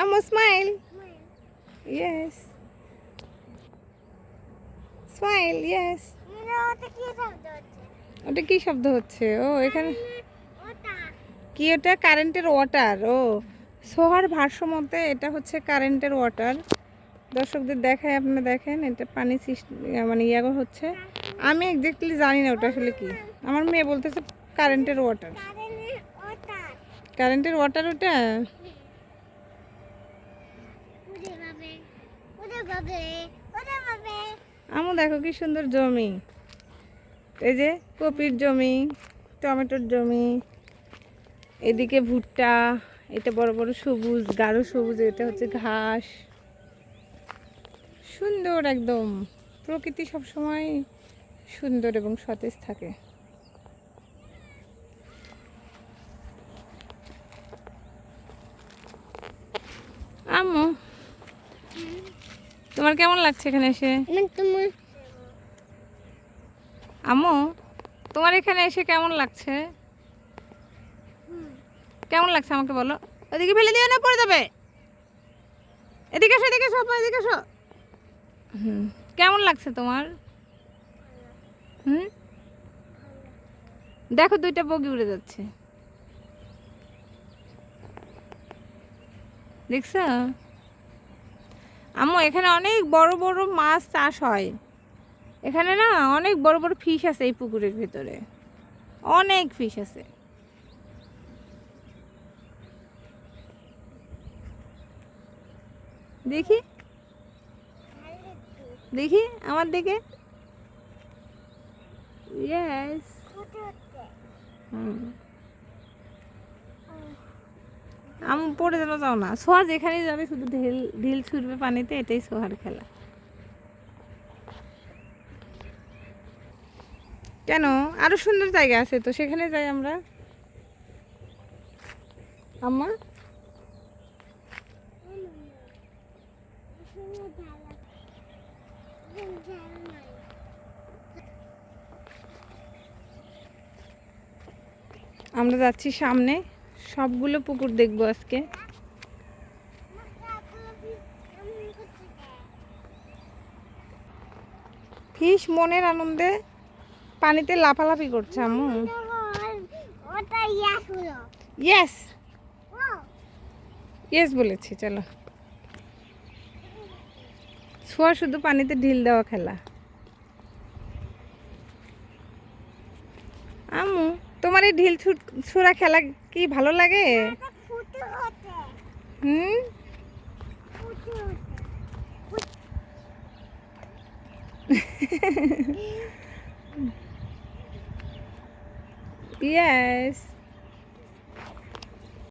আম্মু smile yes smile yes ওটা কি শব্দ হচ্ছে? ও এখানে কি ওটা? কারেন্টের ওয়াটার ও। সোহার ভাষ্য মতে এটা হচ্ছে কারেন্টের ওয়াটার দর্শকদের দেখায় আপনি দেখেন এটা পানি মানে ইয়া হচ্ছে। আমি এক্স্যাক্টলি জানি না ওটা আসলে কি। আমার মেয়ে বলতেছে কারেন্টের ওয়াটার কারেন্টের ওয়াটার ওটা? আমু দেখো কি সুন্দর জমি। এই যে কপির জমি, টমেটোর জমি, এদিকে ভুট্টা, এটা বড় বড় সবুজ, গাঢ় সবুজ, এটা হচ্ছে ঘাস। সুন্দর একদম। প্রকৃতি সবসময় সুন্দর এবং সতেজ থাকে আম্মু তোমার কেমন লাগছে এখানে এসে? আম্মু তোমার এখানে এসে কেমন লাগছে? কেমন লাগছে আমাকে বলো? ওদিকে ফেলে দিও না পড়ে যাবে। এদিকে এসো এদিকে এসো এদিকে এসো। হুম কেমন লাগছে তোমার? হুম? দেখো দুইটা বগি উড়ে যাচ্ছে। দেখছ? আম্মু এখানে অনেক বড় বড় মাছ চাষ হয়। এখানে না অনেক বড় বড় ফিশ আছে এই পুকুরের ভিতরে। অনেক ফিশ আছে। দেখি। দেখি আমার দিকে। ইয়েস আম পড়ে যেন যাও না। সোহা যেখানেই যাবে, শুধু ঢিল ঢিল ছুটবে পানিতে, এটাই সোহার খেলা। কেন? আরও সুন্দর জায়গা আছে তো, সেখানে যাই আমরা। আম্মা? আমরা যাচ্ছি সামনে। সবগুলো পুকুর দেখব আজকে। ফিস মনের আনন্দে পানিতে লাফালাফি করছে আম্মু। ইয়াস ইয়েস বলেছি, চলো। ছোঁয়া শুধু পানিতে ঢিল দেওয়া খেলা। আম্মু, তোমার এই ঢিল ছোড়া খেলা কি ভালো লাগে? হুম?